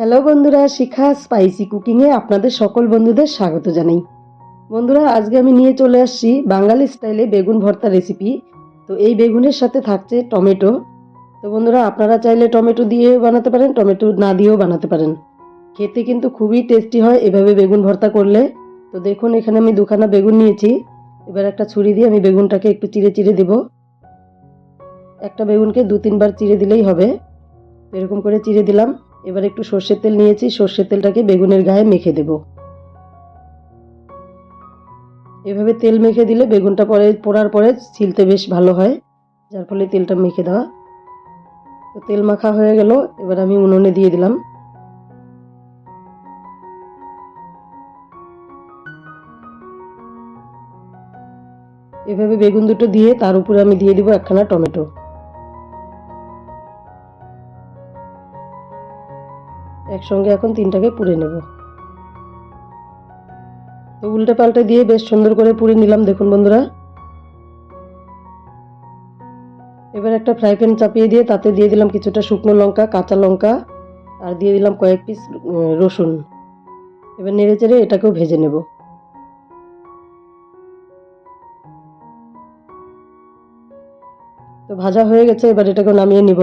Hello বন্ধুরা, শিখা spicy কুকিংয়ে আপনাদের সকল বন্ধুদের স্বাগত জানাই। বন্ধুরা, আজকে আমি নিয়ে চলে আসছি বাঙালি স্টাইলে বেগুন ভর্তা রেসিপি তো এই বেগুনের সাথে থাকছে টমেটো। তো বন্ধুরা, আপনারা চাইলে টমেটো দিয়ে বানাতে পারেন, টমেটো না দিয়েও বানাতে পারেন। খেতে কিন্তু খুবই টেস্টি হয় এভাবে বেগুন ভর্তা করলে। তো দেখুন, এখানে আমি দুখানা বেগুন নিয়েছি। এবার একটা ছুরি দিয়ে আমি বেগুনটাকে একটু চিড়ে চিড়ে দেব। একটা বেগুনকে দু তিনবার চিড়ে দিলেই হবে। এরকম করে চিড়ে দিলাম। এবার একটু সর্ষের তেল নিয়েছি, সর্ষের তেলটাকে বেগুনের গায়ে মেখে দেব। এভাবে তেল মেখে দিলে বেগুনটা পরে, পোড়ার পরে ছিলতে বেশ ভালো হয়, যার ফলে তেলটা মেখে দেওয়া। তো তেল মাখা হয়ে গেল, এবার আমি উনুনে দিয়ে দিলাম। এভাবে বেগুন দুটো দিয়ে তার উপরে আমি দিয়ে দিব একখানা টমেটো। একসঙ্গে এখন তিনটাকে পুড়ে নেব। তো উল্টে পাল্টে দিয়ে বেশ সুন্দর করে পুড়ে নিলাম, দেখুন বন্ধুরা। এবার একটা ফ্রাই প্যান চাপিয়ে দিয়ে তাতে দিয়ে দিলাম কিছুটা শুকনো লঙ্কা, কাঁচা লঙ্কা, আর দিয়ে দিলাম কয়েক পিস রসুন। এবার নেড়ে চেড়ে এটাকেও ভেজে নেব। তো ভাজা হয়ে গেছে, এবার এটাকে নামিয়ে নিব।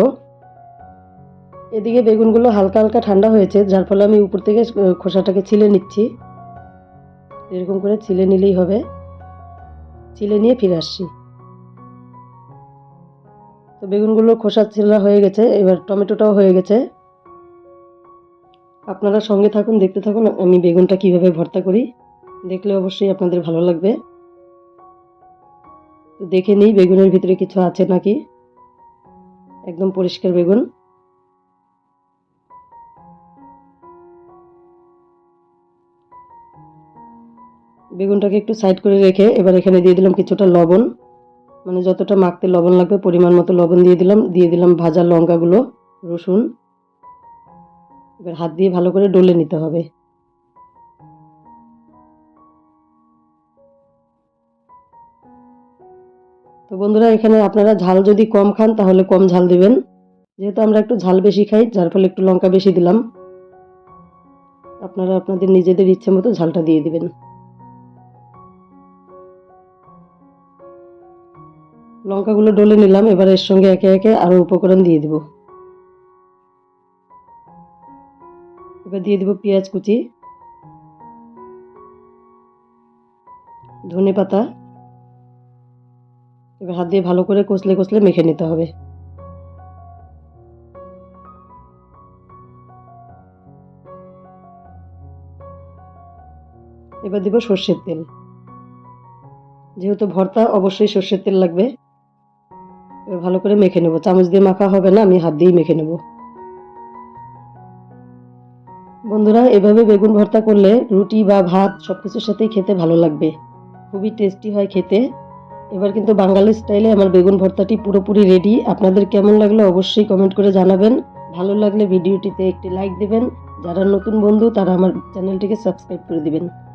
এদিকে বেগুনগুলো হালকা হালকা ঠান্ডা হয়েছে, যার ফলে আমি উপর থেকে খোসাটাকে ছিলে নিচ্ছি। এরকম করে ছিলে নিলেই হবে। ছিলে নিয়ে ফিরে আসছি। তো বেগুনগুলো খোসা ছিলা হয়ে গেছে, এবার টমেটোটাও হয়ে গেছে। আপনারা সঙ্গে থাকুন, দেখতে থাকুন, আমি বেগুনটা কীভাবে ভর্তা করি। দেখলে অবশ্যই আপনাদের ভালো লাগবে। দেখে নিই বেগুনের ভিতরে কিছু আছে নাকি। একদম পরিষ্কার বেগুন। বেগুনটাকে একটু সাইড করে রেখে এবার এখানে দিয়ে দিলাম কিছুটা লবণ। মানে যতটা মাখতে লবণ লাগবে, পরিমাণ মতো লবণ দিয়ে দিলাম দিয়ে দিলাম ভাজা লঙ্কাগুলো, রসুন। এবার হাত দিয়ে ভালো করে ডলে নিতে হবে। তো বন্ধুরা, এখানে আপনারা ঝাল যদি কম খান, তাহলে কম ঝাল দিবেন। যেহেতু আমরা একটু ঝাল বেশি খাই, যার ফলে একটু লঙ্কা বেশি দিলাম। আপনারা আপনাদের নিজেদের ইচ্ছে মতো ঝালটা দিয়ে দিবেন। লঙ্কাগুলো ডলে নিলাম, এবার এর সঙ্গে একে একে আরও উপকরণ দিয়ে দিব। এবার দিয়ে দিব পেঁয়াজ কুচি, ধনে পাতা। এবার হাত দিয়ে ভালো করে কষলে কষলে মেখে নিতে হবে। এবার দিব সর্ষের তেল। যেহেতু ভর্তা, অবশ্যই সর্ষের তেল লাগবে। ভালো করে মেখে নেব। চামচ দিয়ে মাখা হবে না, আমি হাত দিয়েই মেখে নেব। বন্ধুরা, এভাবে বেগুন ভর্তা করলে রুটি বা ভাত সব কিছুর সাথেই খেতে ভালো লাগবে। খুবই টেস্টি হয় খেতে। এবার কিন্তু বাঙালি স্টাইলে আমার বেগুন ভর্তাটি পুরোপুরি রেডি আপনাদের কেমন লাগল অবশ্যই কমেন্ট করে জানাবেন। ভালো লাগলে ভিডিওটিতে একটি লাইক দেবেন। যারা নতুন বন্ধু, তারা আমার চ্যানেলটিকে সাবস্ক্রাইব করে দিবেন।